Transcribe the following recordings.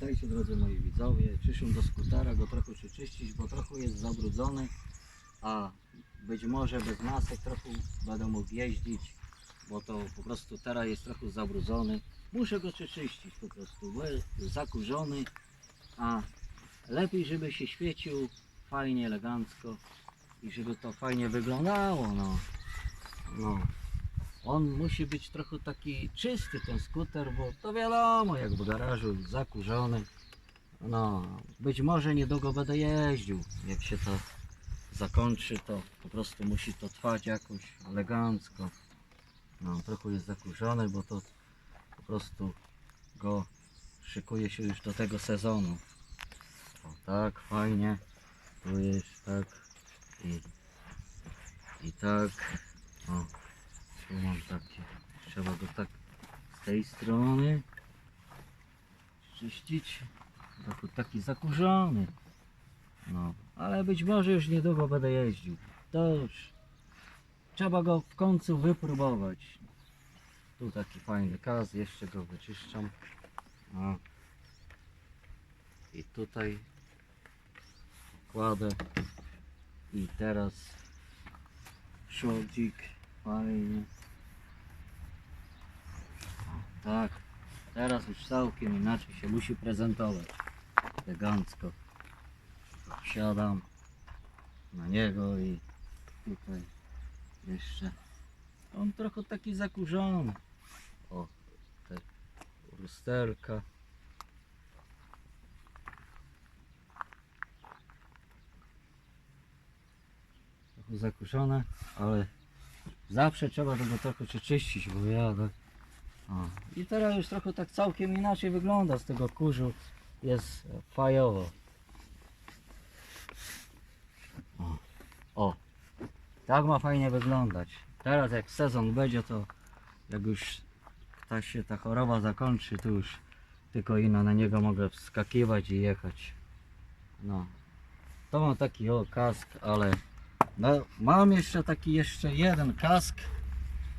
Witajcie drodzy moi widzowie. Przyszłem do skutera go trochę przeczyścić, bo trochę jest zabrudzony, a być może bez masek trochę będę mógł jeździć, bo to po prostu teraz jest trochę zabrudzony. Muszę go przeczyścić po prostu, bo jest zakurzony, a lepiej żeby się świecił fajnie, elegancko i żeby to fajnie wyglądało, no. no. On musi być trochę taki czysty ten skuter, bo to wiadomo, jak w garażu zakurzony. No, być może niedługo będę jeździł. Jak się to zakończy, to po prostu musi to trwać jakoś elegancko. No, trochę jest zakurzony, bo to po prostu go szykuje się już do tego sezonu. O, tak, fajnie. Tu jest tak i, i tak. O. Tu mam takie. Trzeba go tak z tej strony czyścić. Trochę taki zakurzony. No, ale być może już niedługo będę jeździł. To już trzeba go w końcu wypróbować. Tu taki fajny kaz, jeszcze go wyczyszczam. No. I tutaj kładę. I teraz szodzik fajnie. Tak. Teraz już całkiem inaczej się musi prezentować. Elegancko. Wsiadam na niego i tutaj jeszcze. On trochę taki zakurzony. O, te lusterka. Trochę zakurzone, ale zawsze trzeba tego trochę przeczyścić, bo ja tak... I teraz już trochę tak całkiem inaczej wygląda z tego kurzu. Jest fajowo. O. Tak ma fajnie wyglądać. Teraz jak sezon będzie, to jak już ta się ta choroba zakończy, to już tylko ino na niego mogę wskakiwać i jechać. No. To mam taki o kask, ale no, mam jeszcze taki jeszcze jeden kask.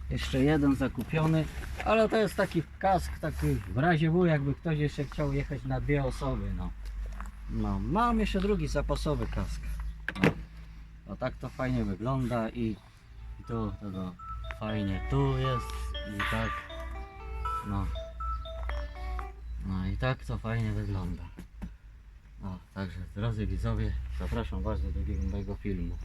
Jeszcze jeden zakupiony, ale to jest taki kask, taki w razie W, jakby ktoś jeszcze chciał jechać na dwie osoby. No, no mam jeszcze drugi zapasowy kask. No, tak to fajnie wygląda i, i tu tego fajnie tu jest i tak. No. No i tak to fajnie wygląda. No, także drodzy widzowie, zapraszam Was do drugiego mojego filmu.